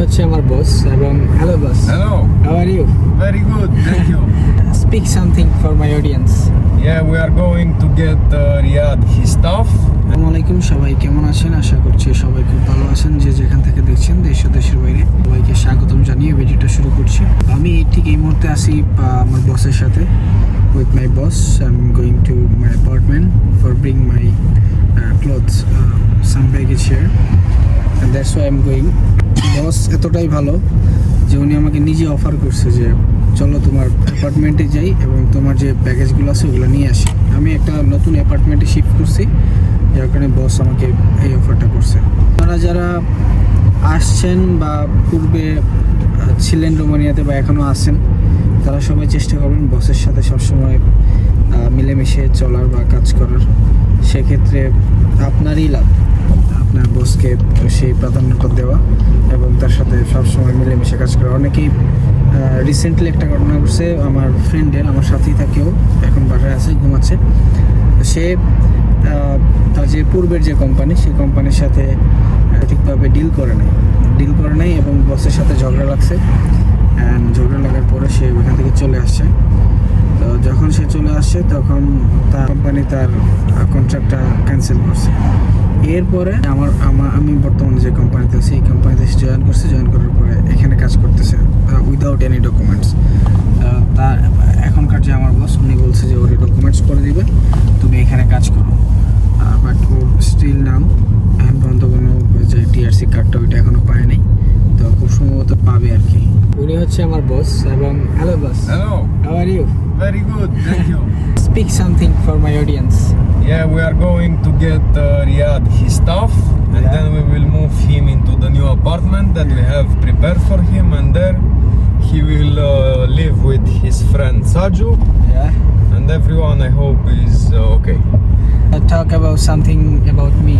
হচ্ছে আমার বস এবং hello boss hello how are you Very good. Thank you. Speak something for my audience Yeah, we are going to get uh, Riyadh his stuff. আসসালামু আলাইকুম সবাই কেমন আছেন? আশা করছি সবাই খুব ভালো আছেন। যে যেখান থেকে দেখছেন দেশ ও দেশের বাইরে সবাইকে স্বাগতম জানিয়ে ভিডিওটা শুরু করছি। আমি ঠিক এই মুহূর্তে আসি আমার বসের সাথে with my boss I am going to my apartment for bring my clothes some baggage and that's why I am going boss এতটাই ভালো যে উনি আমাকে নিজে অফার করছে যে, চলো তোমার অ্যাপার্টমেন্টে যাই এবং তোমার যে প্যাকেজগুলো আছে ওগুলো নিয়ে আসি। আমি একটা নতুন অ্যাপার্টমেন্টে শিফট করছি, যার কারণে বস আমাকে এই অফারটা করছে। আপনারা যারা আসছেন বা পূর্বে ছিলেন রোমানিয়াতে বা এখনও আছেন, তারা সবাই চেষ্টা করবেন বসের সাথে সবসময় মিলেমিশে চলার বা কাজ করার। সেক্ষেত্রে আপনারই লাভ। আপনার বসকে সেই প্রাধান্যটা দেওয়া এবং তার সাথে সবসময় মিলেমিশে কাজ করা। অনেকেই রিসেন্টলি একটা ঘটনা ঘটছে, আমার ফ্রেন্ডের আমার সাথেই থাকেও এখন বাসায় আছে, ঘুমাচ্ছে। সে তার যে পূর্বের যে কোম্পানি সেই কোম্পানির সাথে ঠিকভাবে ডিল করে নাই। ডিল করে নাই এবং বসের সাথে ঝগড়া লাগছে। অ্যান্ড ঝগড়া লাগার পরে সে ওখান থেকে চলে আসছে। তো যখন সে চলে আসছে, তখন তার কোম্পানি তার কন্ট্রাক্টটা ক্যান্সেল করছে। এরপরে আমার আমার আমি বর্তমানে যে কোম্পানিতে আছি এই কোম্পানিতে জয়েন করছে। জয়েন করার পরে এখানে কাজ করতেছে উইদাউট এনি ডকুমেন্টস তা এখনকার যে আমার বস উনি বলছে যে ওর ডকুমেন্টস করে দিবে তুমি এখানে কাজ করো। বাট ও স্টিল নাও এখন পর্যন্ত কোনো যে টিআরসি কার্ডটা ওইটা এখনও পায় নাই। তো খুব সম্ভবত পাবে আর কি। উনি হচ্ছে আমার বস এবং hello boss Hello. How are you Very good. Thank you. Speak something for my audience Yeah, we are going to get uh, Riyadh his stuff, and Yeah. then we will move him into the new apartment that we have prepared for him, and there he will uh, live with his friend Saju, Yeah. and everyone I hope is uh, okay. Uh, talk about something about me.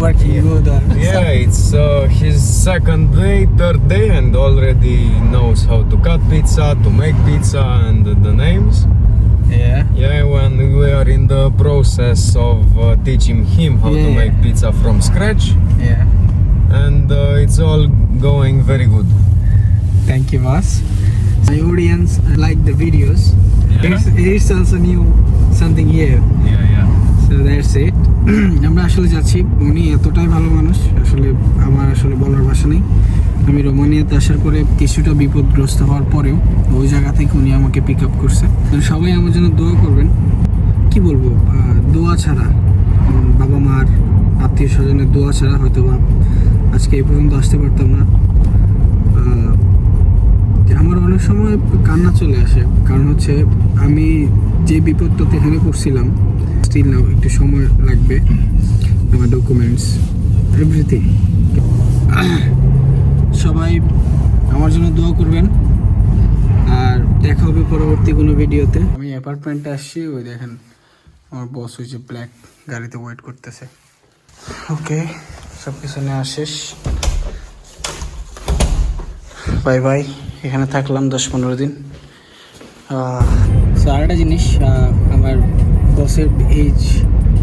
Working Yeah. good or Yeah, it's uh, his second day, third day, and already knows how to cut pizza, to make pizza, and the names. Yeah. Yeah, when we are in the process of uh, teaching him how to Yeah. make pizza from scratch, Yeah. and uh, it's all going very good. Thank you, boss. My audience like the videos. Yeah. It's, it's also new something here. Yeah, yeah. So that's it. আমরা আসলে যাচ্ছি উনি এতটাই ভালো মানুষ আসলে আমার আসলে বলার ভাষা নেই আমি রোমানিয়াতে আসার পরে কিছুটা বিপদগ্রস্ত হওয়ার পরেও ওই জায়গা থেকে উনি আমাকে পিক আপ করছে। সবাই আমার জন্য দোয়া করবেন। কি বলব? দোয়া ছাড়া বাবা মার আত্মীয় স্বজনের দোয়া ছাড়া হয়তো বা আজকে এই পর্যন্ত আসতে পারতাম না। আমার অনেক সময় কান্না চলে আসে। কারণ হচ্ছে আমি যে বিপদটাতে এখানে পড়ছিলাম স্টিল নাও একটু সময় লাগবে। আমার ডকুমেন্টস এভরিথিং সবাই আমার জন্য দোয়া করবেন। আর দেখা হবে পরবর্তী কোনো ভিডিওতে। আমি অ্যাপার্টমেন্টে আসছি, ওই দেখেন আমার বস ওই যে ব্ল্যাক গাড়িতে ওয়েট করতেছে। ওকে সব কিছু নেওয়া শেষ। বাই বাই এখানে থাকলাম দশ পনেরো দিন। তো আরেকটা জিনিস আমার বসের এজ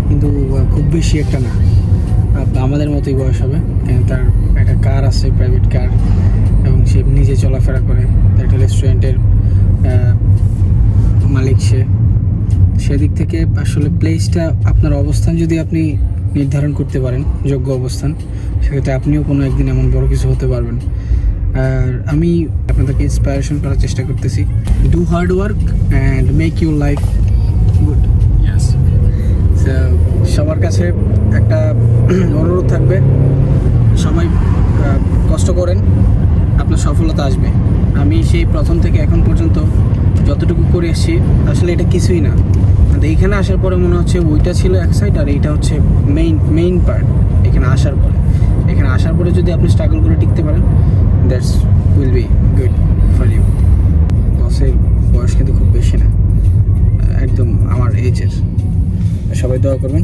কিন্তু খুব বেশি একটা না। আমাদের মতোই বয়স হবে। তার একটা কার আছে প্রাইভেট কার এবং সে নিজে চলাফেরা করে। একটা রেস্টুরেন্টের মালিক সে। সেদিক থেকে আসলে প্লেসটা আপনার অবস্থান যদি আপনি নির্ধারণ করতে পারেন যোগ্য অবস্থান সেক্ষেত্রে আপনিও কোনো একদিন এমন বড় কিছু হতে পারবেন। আর আমি আপনাদেরকে ইন্সপায়ারেশন করার চেষ্টা করতেছি। Do hard work and make your life good. So, সবার কাছে একটা অনুরোধ থাকবে। সবাই কষ্ট করেন, আপনার সফলতা আসবে। আমি সেই প্রথম থেকে এখন পর্যন্ত যতটুকু করে এসেছি, আসলে এটা কিছুই না। এইখানে আসার পরে মনে হচ্ছে ওইটা ছিল এক সাইড আর এইটা হচ্ছে মেইন মেইন পার্ট এখানে আসার পরে। এখানে আসার পরে যদি আপনি স্ট্রাগল করে টিকতে পারেন that's will be good for you বসের বয়স কিন্তু খুব বেশি না, একদম আমার এজের সবাই দোয়া করবেন।